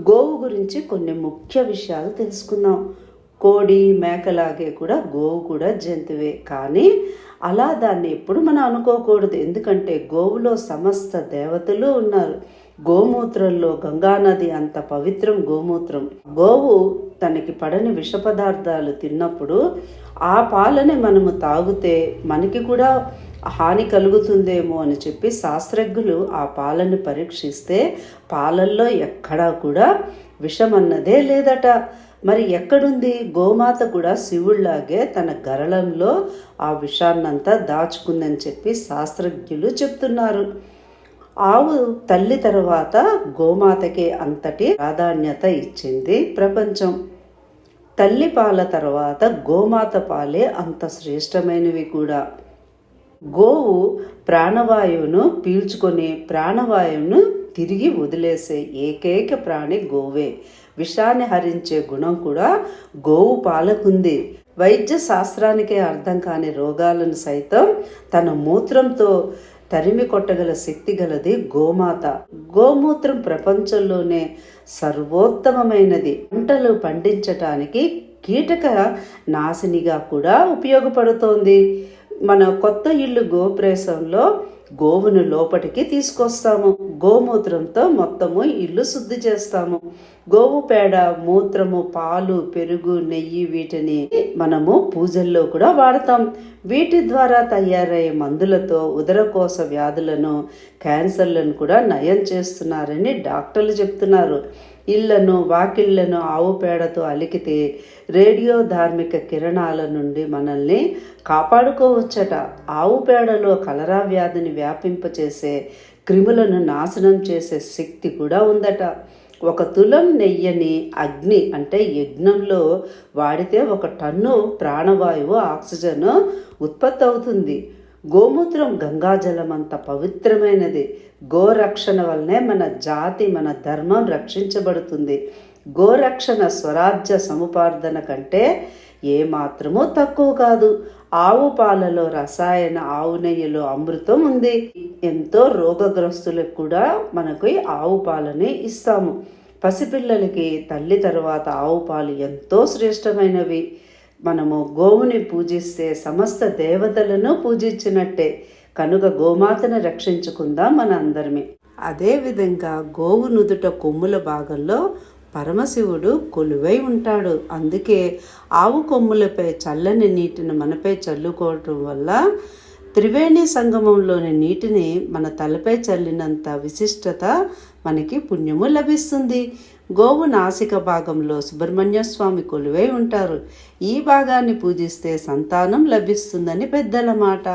గోవు గురించి కొన్ని ముఖ్య విషయాలు తెలుసుకుందాం. కోడి మేకలాగే కూడా గోవు కూడా జంతువే. కానీ అలా దాన్ని ఎప్పుడు మనం అనుకోకూడదు. ఎందుకంటే గోవులో సమస్త దేవతలు ఉన్నారు. గోమూత్రంలో గంగానది అంత పవిత్రం గోమూత్రం. గోవు తనకి పడని విష పదార్థాలు తిన్నప్పుడు ఆ పాలని మనము తాగితే మనకి కూడా హాని కలుగుతుందేమో అని చెప్పి శాస్త్రజ్ఞులు ఆ పాలను పరీక్షిస్తే పాలల్లో ఎక్కడా కూడా విషం అన్నదే లేదట. మరి ఎక్కడుంది? గోమాత కూడా శివుళ్ళాగే తన గరళంలో ఆ విషాన్నంతా దాచుకుందని చెప్పి శాస్త్రజ్ఞులు చెప్తున్నారు. ఆవు తల్లి తర్వాత గోమాతకే అంతటి ప్రాధాన్యత ఇచ్చింది ప్రపంచం. తల్లి పాల తర్వాత గోమాత పాలే అంత శ్రేష్టమైనవి కూడా. గోవు ప్రాణవాయువును పీల్చుకొని ప్రాణవాయువును తిరిగి వదిలేసే ఏకైక ప్రాణి గోవే. విషాన్ని హరించే గుణం కూడా గోవు పాలకుంది. వైద్య శాస్త్రానికే అర్థం కాని రోగాలను సైతం తన మూత్రంతో తరిమి కొట్టగల శక్తి గలది గోమాత. గోమూత్రం ప్రపంచంలోనే సర్వోత్తమమైనది. పంటలు పండించటానికి కీటక నాశినిగా కూడా ఉపయోగపడుతోంది. మన కొత్త ఇల్లు గోప్రేసంలో గోవును లోపటికి తీసుకొస్తాము. గోమూత్రంతో మొత్తము ఇల్లు శుద్ధి చేస్తాము. గోవు పేడ మూత్రము పాలు పెరుగు నెయ్యి వీటిని మనము పూజల్లో కూడా వాడతాం. వీటి ద్వారా తయారయ్యే మందులతో ఉదరకోశ వ్యాధులను క్యాన్సర్లను కూడా నయం చేస్తున్నారని డాక్టర్లు చెప్తున్నారు. ఇళ్ళను వాకిళ్ళను ఆవు పేడతో అలికితే రేడియో ధార్మిక కిరణాల నుండి మనల్ని కాపాడుకోవచ్చట. ఆవు పేడలో కలరా వ్యాధిని వ్యాపింపచేసే క్రిములను నాశనం చేసే శక్తి కూడా ఉందట. ఒక తులం నెయ్యని అగ్ని అంటే యజ్ఞంలో వాడితే ఒక టన్ను ప్రాణవాయువు ఆక్సిజన్ ఉత్పత్తి అవుతుంది గోమూత్రం గంగాజలం అంత పవిత్రమైనది. గోరక్షణ వల్లనే మన జాతి మన ధర్మం రక్షించబడుతుంది. గోరక్షణ స్వరాజ్య సముపార్జన కంటే ఏమాత్రమూ తక్కువ కాదు. ఆవు పాలలో రసాయన ఆవు నెయ్యిలో అమృతం ఉంది. ఎంతో రోగగ్రస్తులకు కూడా మనకు ఆవు పాలని ఇస్తాము. పసిపిల్లలకి తల్లి తర్వాత ఆవు పాలు ఎంతో శ్రేష్టమైనవి. మనము గోవుని పూజిస్తే సమస్త దేవతలను పూజించినట్టే. కనుక గోమాతను రక్షించుకుందాం మన అందరిమి అదేవిధంగా గోవు నుదుట కొమ్ముల భాగంలో పరమశివుడు కొలువై ఉంటాడు. అందుకే ఆవు కొమ్ములపై చల్లని నీటిని మనపై చల్లుకోవటం వల్ల త్రివేణి సంగమంలోని నీటిని మన తలపై చల్లినంత విశిష్టత మనకి పుణ్యము లభిస్తుంది. గోవు నాసిక భాగంలో సుబ్రహ్మణ్య స్వామి కొలువై ఉంటారు. ఈ భాగాన్ని పూజిస్తే సంతానం లభిస్తుందని పెద్దల మాట.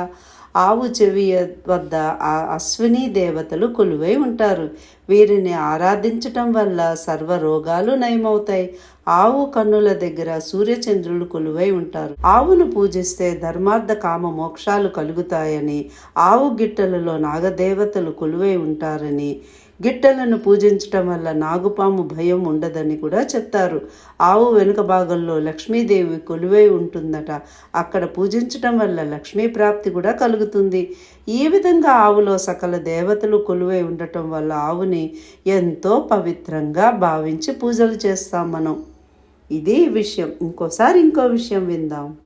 ఆవు చెవి వద్ద ఆ అశ్విని దేవతలు కొలువై ఉంటారు. వీరిని ఆరాధించటం వల్ల సర్వ రోగాలు నయమవుతాయి. ఆవు కన్నుల దగ్గర సూర్యచంద్రులు కొలువై ఉంటారు. ఆవును పూజిస్తే ధర్మార్థ కామ మోక్షాలు కలుగుతాయని ఆవు గిట్టలలో నాగదేవతలు కొలువై ఉంటారని గిట్టలను పూజించటం వల్ల నాగుపాము భయం ఉండదని కూడా చెప్తారు. ఆవు వెనుక భాగంలో లక్ష్మీదేవి కొలువై ఉంటుందట. అక్కడ పూజించటం వల్ల లక్ష్మీ ప్రాప్తి కూడా కలుగుతుంది. ఈ విధంగా ఆవులో సకల దేవతలు కొలువై ఉండటం వల్ల ఆవుని ఎంతో పవిత్రంగా భావించి పూజలు చేస్తాం మనం. ఇది విషయం. ఇంకోసారి ఇంకో విషయం విందాం.